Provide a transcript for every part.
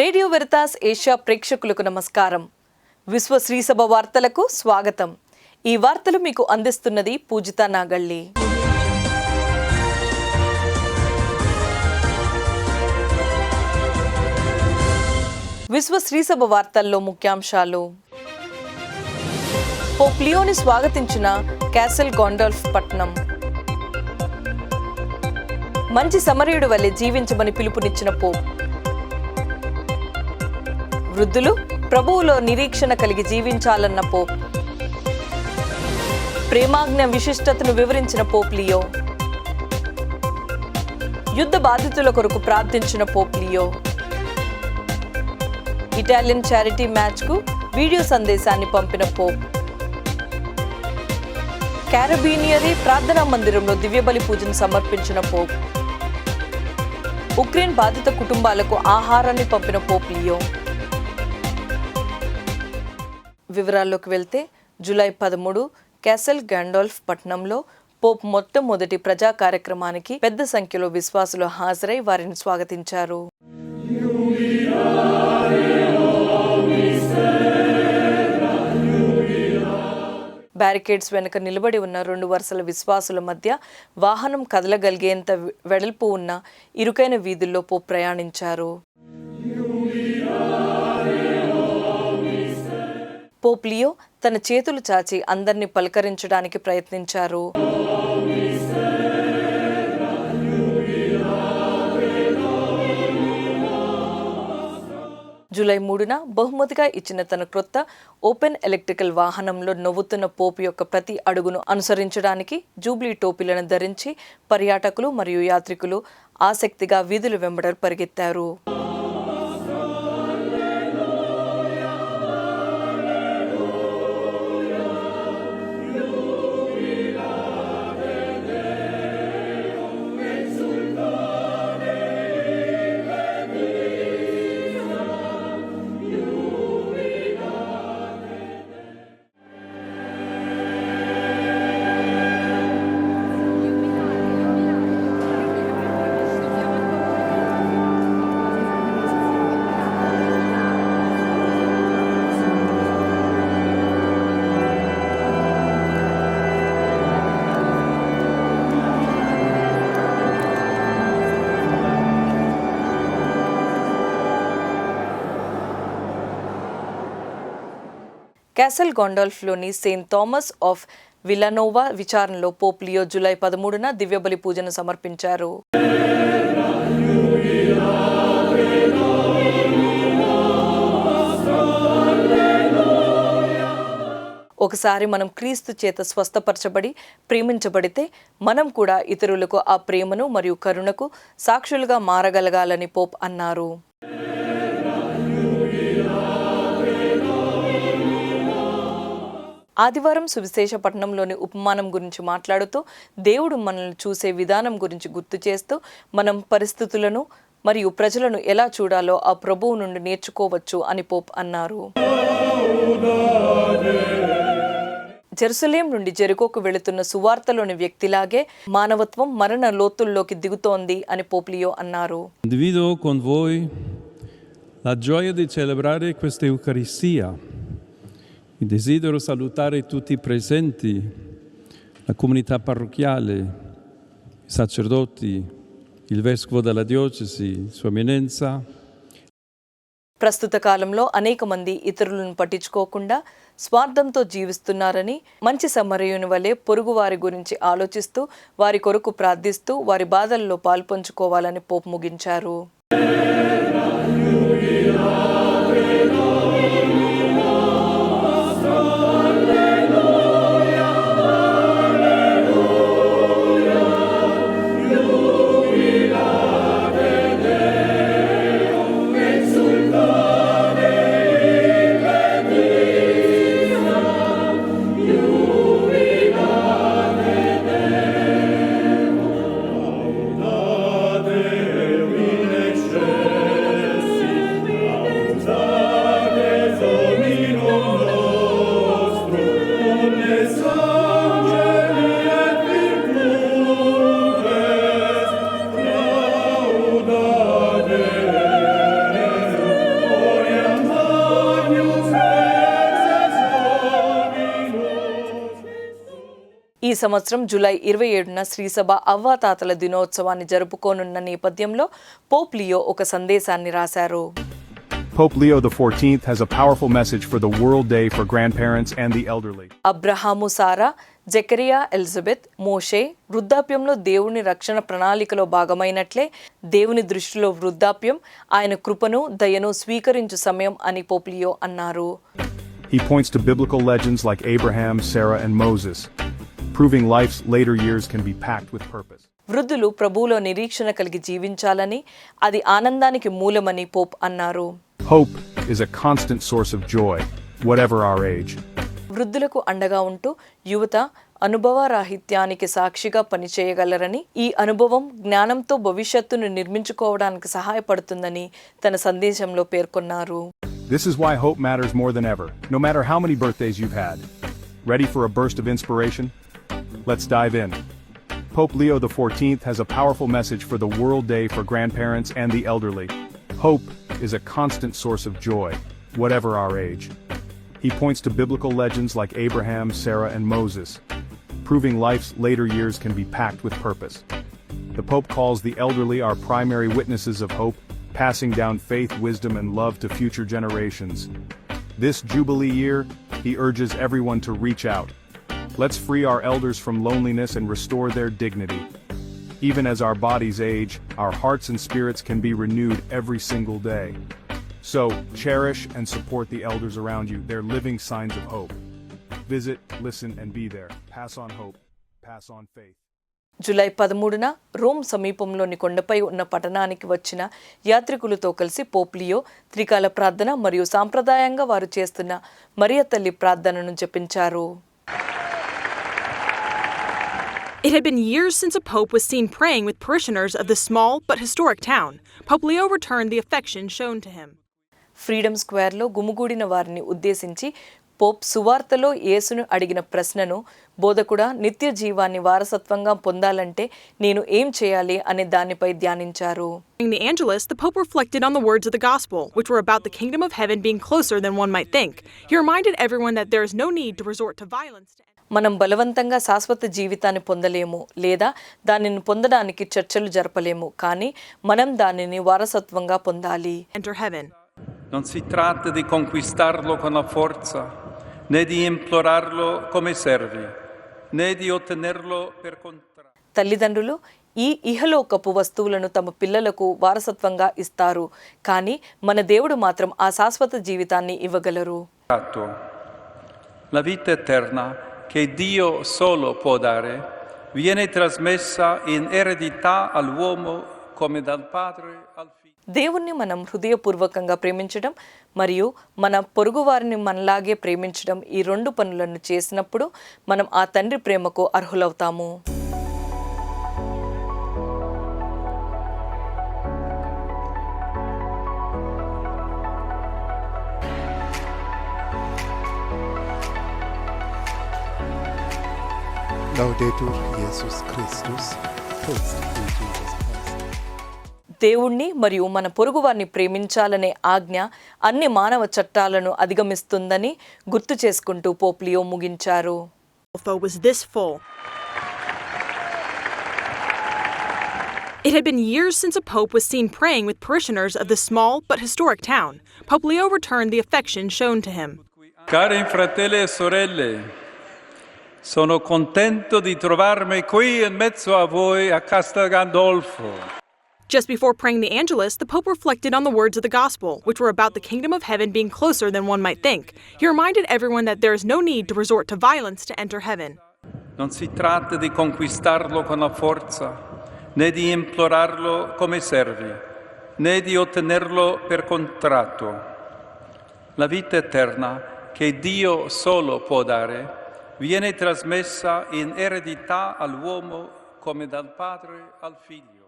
Radio Veritas Asia ప్రేక్షకులకు నమస్కారం. విశ్వ శ్రీసభ వార్తలకు స్వాగతం. ఈ వార్తలు మీకు అందిస్తున్నది పూజిత నాగళ్ళి. విశ్వ శ్రీసభ వార్తల్లో ముఖ్యాంశాలు. పోప్ లియోని స్వాగతించిన క్యాసల్ గోండాల్ఫ్ పట్నం. మంచి సమరయుడు వలె జీవించమని పిలుపునిచ్చిన పోప్. వృద్ధులు ప్రభువులో నిరీక్షణ కలిగి జీవించాలన్న పోప్. ప్రేమాజ్ఞ విశిష్టతను వివరించిన పోప్లియో యుద్ధ బాధితుల కొరకు ప్రార్థించిన పోప్లియో ఇటాలియన్ చారిటీ మ్యాచ్కు వీడియో సందేశాన్ని పంపిన పోప్. క్యారబీనియరీ ప్రార్థనా మందిరంలో దివ్యబలి పూజను సమర్పించిన పోప్. ఉక్రెయిన్ బాధిత కుటుంబాలకు ఆహారాన్ని పంపిన పోప్ లియో. వివరాల్లోకి వెళ్తే జూలై పదమూడు క్యాసల్ గ్యాండోల్ఫ్ పట్టణంలో పోప్ మొట్టమొదటి ప్రజా కార్యక్రమానికి పెద్ద సంఖ్యలో విశ్వాసులు హాజరై వారిని స్వాగతించారు. బ్యారికేడ్స్ వెనుక నిలబడి ఉన్న రెండు వరుసల విశ్వాసుల మధ్య వాహనం కదలగలిగేంత వెడల్పు ఉన్న ఇరుకైన వీధుల్లో పోప్ ప్రయాణించారు. పోప్ లియో తన చేతులు చాచి అందరినీ పలకరించడానికి ప్రయత్నించారు. జూలై మూడున బహుమతిగా ఇచ్చిన తన క్రొత్త ఓపెన్ ఎలక్ట్రికల్ వాహనంలో నవ్వుతున్న పోప్ యొక్క ప్రతి అడుగును అనుసరించడానికి జూబ్లీ టోపీలను ధరించి పర్యాటకులు మరియు యాత్రికులు ఆసక్తిగా వీధులు వెంబడరు పరిగెత్తారు. క్యాసల్ గొండోల్ఫ్లోని సెయింట్ థామస్ ఆఫ్ విలనోవా విచారణలో పోప్ లియో జూలై పదమూడున దివ్యబలి పూజను సమర్పించారు. ఒకసారి మనం క్రీస్తు చేత స్వస్థపరచబడి ప్రేమించబడితే మనం కూడా ఇతరులకు ఆ ప్రేమను మరియు కరుణకు సాక్షులుగా మారగలగాలని పోప్ అన్నారు. ఆదివారం సువిశేష పట్టణంలోని ఉపమానం గురించి మాట్లాడుతూ దేవుడు మనల్ని చూసే విధానం గురించి గుర్తు చేస్తూ మనం పరిస్థితులను మరియు ప్రజలను ఎలా చూడాలో ఆ ప్రభువు నుండి నేర్చుకోవచ్చు అని పోప్ అన్నారు జెరుసలేం నుండి జెరుకోకు వెళుతున్న సువార్తలోని వ్యక్తిలాగే మానవత్వం మరణ లోతుల్లోకి దిగుతోంది అని పోప్లియో అన్నారు la gioia di celebrare questa Eucaristia. E desidero salutare tutti i presenti, la comunità parrocchiale, i sacerdoti, il vescovo della diocesi, Sua Eminenza, ప్రస్తుత కాలంలో అనేక మంది ఇతరులను పట్టించుకోకుండా స్వార్థంతో జీవిస్తున్నారని మంచి సమరయుని వలె పొరుగు వారి గురించి ఆలోచిస్తూ వారి కొరకు ప్రార్థిస్తూ వారి బాధల్లో పాల్పంచుకోవాలని పోపు ముగించారు సంవత్సరం జూలై ఇరవై ఏడున శ్రీసభ అవ్వాతాతల దినోత్సవాన్ని జరుపుకోనున్న నేపథ్యంలో పోప్ లియో ఒక సందేశాన్ని రాశారు. Pope Leo XIV has a powerful message for the World Day for Grandparents and the Elderly. Abraham Sarah Zechariah Elizabeth మోషే వృద్ధాప్యంలో దేవుని రక్షణ ప్రణాళికలో భాగమైనట్లే దేవుని దృష్టిలో వృద్ధాప్యం ఆయన కృపను దయను స్వీకరించు సమయం అని పోప్లియో అన్నారు. He points to biblical legends like Abraham, Sarah, and Moses, proving life's later years can be packed with purpose. వృద్ధులు ప్రభువులో నిరీక్షణ కలిగి జీవించాలని అది ఆనందానికి మూలమని పోప్ అన్నారు. Hope is a constant source of joy whatever our age వృద్ధులకు అండగా ఉంటూ యువత అనుభవ రాహిత్యానికి సాక్షిగా పనిచేయగలరని ఈ అనుభవం జ్ఞానంతో భవిష్యత్తును నిర్మించుకోవడానికి సహాయపడుతుందని తన సందేశంలో పేర్కొన్నారు. This is why hope matters more than ever no matter how many birthdays you had ready for a burst of inspiration Let's dive in. Pope Leo XIV has a powerful message for the World Day for Grandparents and the Elderly. Hope is a constant source of joy, whatever our age. He points to biblical legends like Abraham, Sarah, and Moses, proving life's later years can be packed with purpose. The Pope calls the elderly our primary witnesses of hope, passing down faith, wisdom, and love to future generations. This Jubilee year, he urges everyone to reach out. Let's free our elders from loneliness and restore their dignity. Even as our bodies age, our hearts and spirits can be renewed every single day. So, cherish and support the elders around you. They're living signs of hope. Visit, listen, and be there. Pass on hope. Pass on faith. July పదమూడున Rome సమీపంలోని కొండపై ఉన్న పట్టణానికి వచ్చిన యాత్రికులతో కలిసి పోప్లియో త్రికాల ప్రార్థన మరియు సాంప్రదాయంగా వారు చేస్తున్న మరియ తల్లి ప్రార్థనను జపించారు It had been years since a pope was seen praying with parishioners of the small but historic town. Pope Leo returned the affection shown to him. Freedom స్క్వేర్లో గుమిగూడిన వారిని ఉద్దేశించి పోప్ సువార్తలో యేసును అడిగిన ప్రశ్నను బోధకుడా నిత్య జీవాన్ని వారసత్వంగా పొందాలంటే నేను ఏం చేయాలి అనే దానిపై ధ్యానించారు During the Angelus, the Pope reflected on the words of the Gospel, which were about the kingdom of heaven being closer than one might think. He reminded everyone that there is no need to resort to violence to మనం బలవంతంగా శాశ్వత జీవితాన్ని పొందలేము లేదా దానిని పొందడానికి చర్చలు జరపలేము కానీ మనం దానిని వారసత్వంగా పొందాలి. Non si tratta di conquistarlo con la forza, né di implorarlo come servi, né di ottenerlo per contratto. తల్లిదండ్రులు ఈ ఇహలోకపు వస్తువులను తమ పిల్లలకు వారసత్వంగా ఇస్తారు కానీ మన దేవుడు మాత్రం ఆ శాశ్వత జీవితాన్ని ఇవ్వగలరు La vita eterna che Dio solo può dare viene trasmessa in eredità all'uomo come dal padre al figlio. దేవుణ్ణి మనం హృదయపూర్వకంగా ప్రేమించడం మరియు మన పొరుగువారిని మనలాగే ప్రేమించడం ఈ రెండు పనులను చేసినప్పుడు మనం ఆ తండ్రి ప్రేమకు అర్హులవుతాము Laudetur Jesus Christus. Praise be Jesus Christ. దేవుణ్ణి మరియు మన పొరుగువారిని ప్రేమించాలనే ఆజ్ఞ అన్ని మానవ చట్టాలను అధిగమిస్తుందని గుర్తు చేసుకుంటూ పోప్లియో ముగించారు Alpha was this full. It had been years since a pope was seen praying with parishioners of the small but historic town. Pope Leo returned the affection shown to him. Cari fratelli e sorelle, sono contento di trovarmi qui in mezzo a voi a Castel Gandolfo. Just before praying the Angelus, the Pope reflected on the words of the Gospel, which were about the kingdom of heaven being closer than one might think. He reminded everyone that there is no need to resort to violence to enter heaven. Non si tratta di conquistarlo con la forza, né di implorarlo come servi, né di ottenerlo per contratto. La vita eterna che Dio solo può dare viene trasmessa in eredità all'uomo come dal padre al figlio.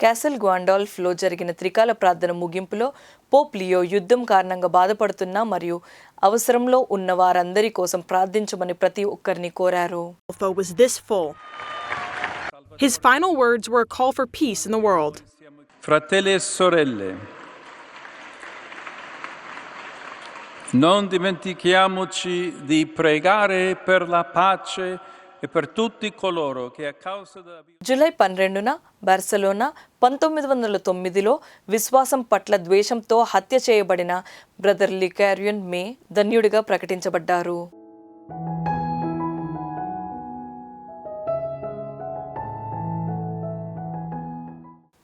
Castle గ్వాండాల్ఫ్లో జరిగిన త్రికాల ప్రార్థన ముగింపులో Pope Leo యుద్ధం కారణంగా బాధపడుతున్న మరియు అవసరంలో ఉన్న వారందరి కోసం ప్రార్థించమని ప్రతి ఒక్కరిని కోరారు. ఫ్రతెలే సొరెల్లే non dimentichiamoci di pregare per la pace e per tutti coloro che a causa della July పన్నెండున బార్సలోనా పంతొమ్మిది వందల తొమ్మిదిలో విశ్వాసం పట్ల ద్వేషంతో హత్య చేయబడిన బ్రదర్ లికారియన్ మే ధన్యుడిగా ప్రకటించబడ్డారు.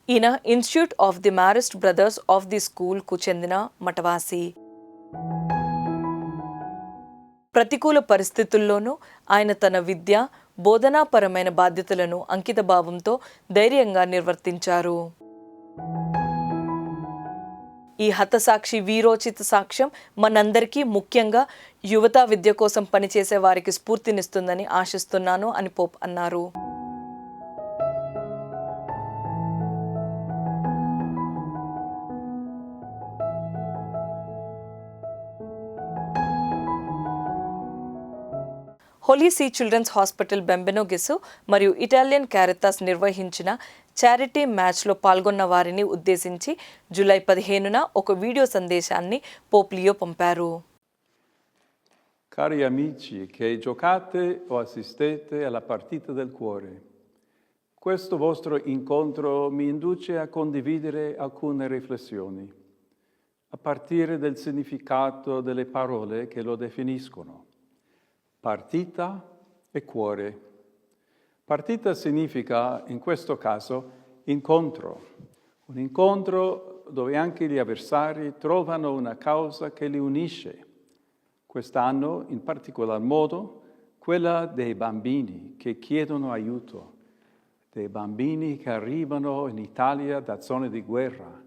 ఈయన institute of the Marist brothers of the స్కూల్కు చెందిన మఠవాసి. ప్రతికూల పరిస్థితుల్లోనూ ఆయన తన విద్య బోధనాపరమైన బాధ్యతలను అంకితభావంతో ధైర్యంగా నిర్వర్తించారు. ఈ హతసాక్షి వీరోచిత సాక్ష్యం మనందరికీ ముఖ్యంగా యువత విద్య కోసం పనిచేసే వారికి స్ఫూర్తినిస్తుందని ఆశిస్తున్నాను అని పోప్ అన్నారు. Holy see children's hospital Bambino Gesu మరియు ఇటాలియన్ క్యారెతాస్ నిర్వహించిన చారిటీ మ్యాచ్లో పాల్గొన్న వారిని ఉద్దేశించి జూలై పదిహేనున ఒక వీడియో సందేశాన్ని పోప్లియో పంపారు Cari amici che giocate o assistete alla partita del cuore, questo vostro incontro mi induce a condividere alcune riflessioni, a partire del significato delle parole che lo definiscono. Partita e cuore. Partita significa, in questo caso, incontro, un incontro dove anche gli avversari trovano una causa che li unisce. Quest'anno, in particolar modo, quella dei bambini che chiedono aiuto, dei bambini che arrivano in Italia da zone di guerra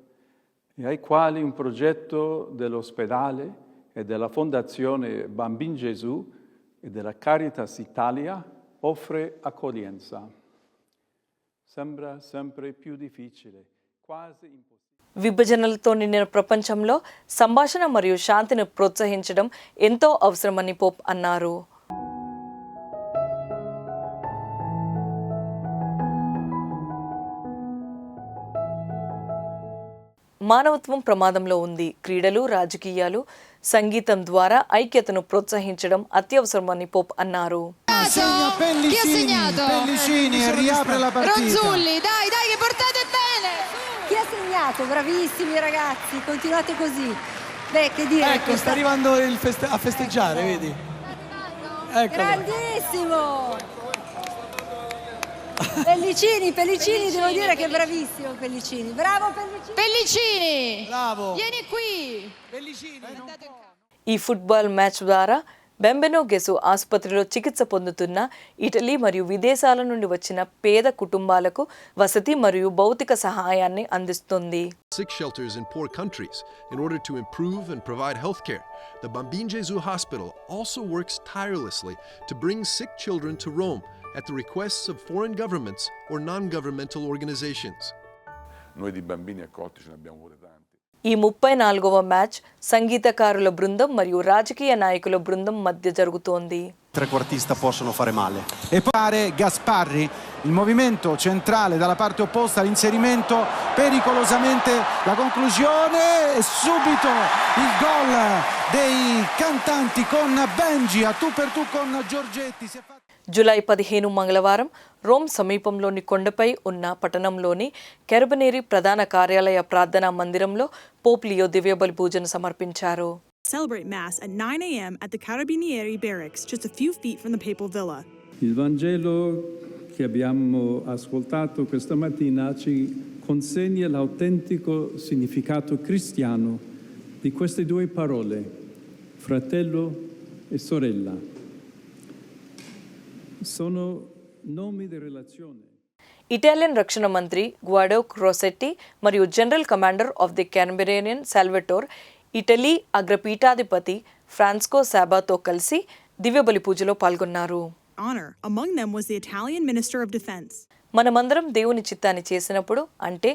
e ai quali un progetto dell'ospedale e della Fondazione Bambin Gesù e della Caritas Italia offre accoglienza. Sembra sempre più difficile, quasi impossibile. విభజనలతో నిండిన ప్రపంచంలో సంభాషణ మరియు శాంతిని ప్రోత్సహించడం ఎంతో అవసరమని Pope అన్నారు మానవత్వం ప్రమాదంలో ఉంది క్రీడలు రాజకీయాలు సంగీతం ద్వారా ఐక్యతను ప్రోత్సహించడం అత్యవసరమని పోప్ అన్నారు Segna Chi ha Pellicini, segnato? Pellicini e riapre la partita. Ronzulli, dai, dai, che portate bene! Chi ha segnato? Bravissimi ragazzi, continuate così. Beh, che dire, Ecco, questa- sta arrivando il feste- a festeggiare, vedi? Eccolo. Grandissimo! Pellicini, Pellicini, devo dire che è bravissimo Pellicini. Bravo Pellicini! Pellicini! Bravo. Vieni qui! Pellicini. ఈ football match ద్వారా బెంబెనో గెసు ఆసుపత్రిలో చికిత్స పొందుతున్న Italy మరియు విదేశాల నుండి వచ్చిన పేద కుటుంబాలకు వసతి మరియు భౌతిక సహాయాన్ని అందిస్తుంది sick shelters in poor countries in order to improve and provide health care. The Bambin Gesù Hospital also works tirelessly to bring sick children to Rome at the requests of foreign governments or non governmental organizations. Noi di bambini accolti ce ne abbiamo pure tanti. ఈ ముప్పై నాలుగవ match సంగీతకారుల బృందం మరియు రాజకీయ నాయకుల బృందం మధ్య జరుగుతోంది trequartista possono fare male. E poi Gasparri, il movimento centrale dalla parte opposta, l'inserimento pericolosamente, la conclusione e subito il gol dei cantanti con Benji a tu per tu con Giorgetti. Si è fatto... July పదిహేను మంగళవారం Rome సమీపంలోని కొండపై ఉన్న పట్టణంలోని కెరబనేరి ప్రధాన కార్యాలయ ప్రార్థనా మందిరంలో పోప్లియో దివ్యబలి పూజను సమర్పించారు Celebrate Mass at 9 a.m. at the Carabinieri Barracks, just a few feet from the Papal Villa. Il Vangelo che abbiamo ascoltato questa mattina ci consegna l'autentico significato cristiano di queste due parole, fratello e sorella. Sono nomi di relazione. Italian రక్షణ మంత్రి Guido Crosetto మరియు general commander of the క్యాన్బెరేనియన్ Salvatore Italy అగ్రపీఠాధిపతి Francesco సాబాతో కలిసి దివ్యబలి పూజలో పాల్గొన్నారు Honor. Among them was the Italian Minister of Defense. మనమందరం దేవుని చిత్తాన్ని చేసినప్పుడు అంటే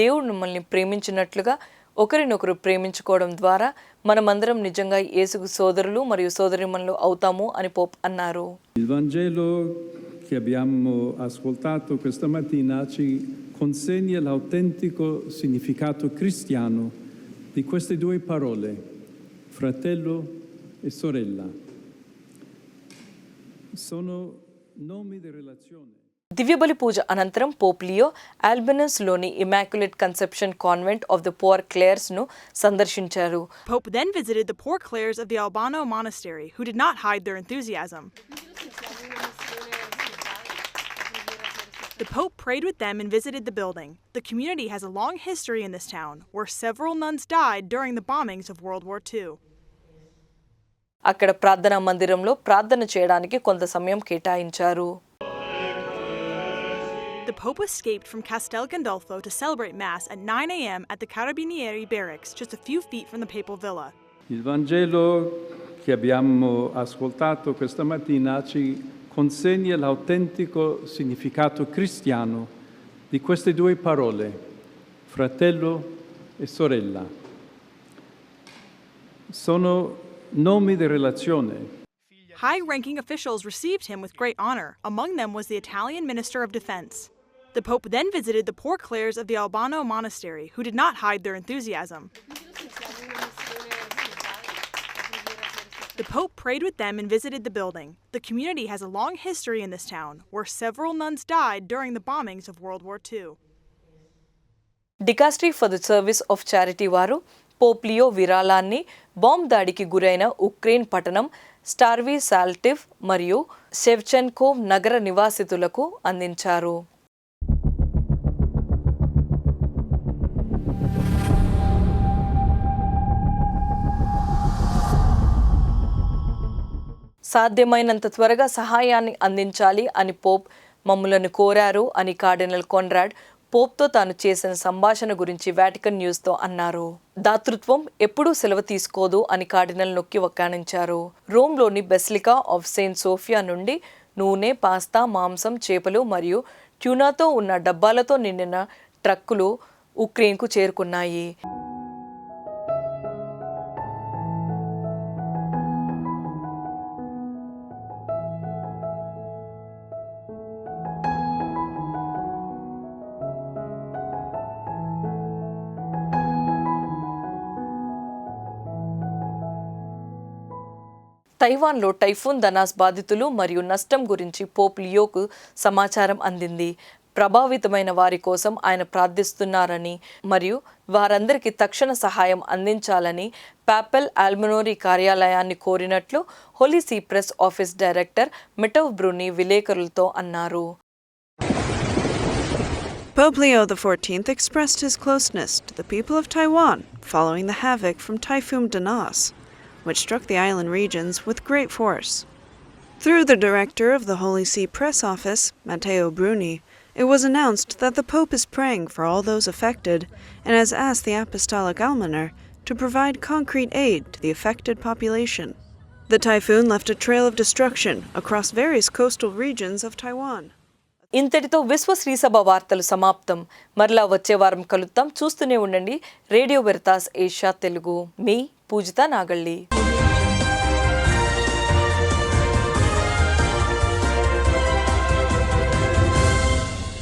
దేవుడు మిమ్మల్ని ప్రేమించినట్లుగా ఒకరినొకరు ప్రేమించుకోవడం ద్వారా మనమందరం నిజంగా యేసుకు సోదరులు మరియు సోదరిమణులు అవుతాము అని పోప్ అన్నారు Il Vangelo che abbiamo ascoltato questa mattina ci consegna l'autentico significato cristiano di queste due parole, fratello e sorella. Sono nomi di relazione. దివ్యబలి పూజ అనంతరం Pope Leo ఆల్బనస్లోని immaculate conception convent of the poor క్లేయర్స్ను సందర్శించారు Pope then visited the poor Clares of the Albano monastery, who did not hide their enthusiasm. The Pope prayed with them and visited the building. The community has a long history in this town, where several nuns died during the bombings of World War II. అక్కడ ప్రార్థనా మందిరంలో ప్రార్థన చేయడానికి కొంత సమయం కేటాయించారు the Pope escaped from Castel Gandolfo to celebrate Mass at 9 a.m. at the Carabinieri barracks, just a few feet from the papal villa. Il Vangelo che abbiamo ascoltato questa mattina ci consegna l'autentico significato cristiano di queste due parole, fratello e sorella. Sono nomi di relazione. High ranking officials received him with great honor. Among them was the Italian Minister of Defense. The Pope then visited the poor Clares of the Albano monastery, who did not hide their enthusiasm. The Pope prayed with them and visited the building. The community has a long history in this town, where several nuns died during the bombings of World War II. Dicastery for the service of charity వారు Pope Leo విరాళాన్ని bomb దాడికి గురైన Ukraine పట్టణం స్టార్వీ సాల్టివ్ మరియు షెవ్చెన్కోవ్ నగర నివాసితులకు అందించారు సాధ్యమైనంత త్వరగా సహాయాన్ని అందించాలి అని పోప్ మమ్ములను కోరారు అని కార్డినల్ కొన్రాడ్ పోప్తో తాను చేసిన సంభాషణ గురించి వాటికన్ న్యూస్తో అన్నారు. దాతృత్వం ఎప్పుడూ సెలవు తీసుకోదు అని కార్డినల్ నొక్కి వక్కాణించారు. రోమ్లోని బెస్లికా ఆఫ్ సెయింట్ సోఫియా నుండి నూనె పాస్తా మాంసం చేపలు మరియు ట్యూనాతో ఉన్న డబ్బాలతో నిండిన ట్రక్కులు ఉక్రెయిన్కు చేరుకున్నాయి. తైవాన్లో టైఫూన్ దనాస్ బాధితులు మరియు నష్టం గురించి పోప్ లియోకు సమాచారం అందింది. ప్రభావితమైన వారి కోసం ఆయన ప్రార్థిస్తున్నారని మరియు వారందరికీ తక్షణ సహాయం అందించాలని పాపెల్ ఆల్మనోరీ కార్యాలయాన్ని కోరినట్లు holy see press office director Matteo Bruni విలేకరులతో అన్నారు. Pope Leo XIV expressed his closeness to the people of Taiwan following the havoc from Typhoon Danas, which struck the island regions with great force. Through the director of the Holy See Press Office, Matteo Bruni, it was announced that the Pope is praying for all those affected and has asked the Apostolic Almoner to provide concrete aid to the affected population. The typhoon left a trail of destruction across various coastal regions of Taiwan. ఇంతటితో విశ్వ శ్రీసభ వార్తలు సమాప్తం మరలా వచ్చే వారం కలుద్దాం చూస్తూనే ఉండండి రేడియో వెరతాస్ ఏషియా తెలుగు మీ પૂજતા નાગલ્લી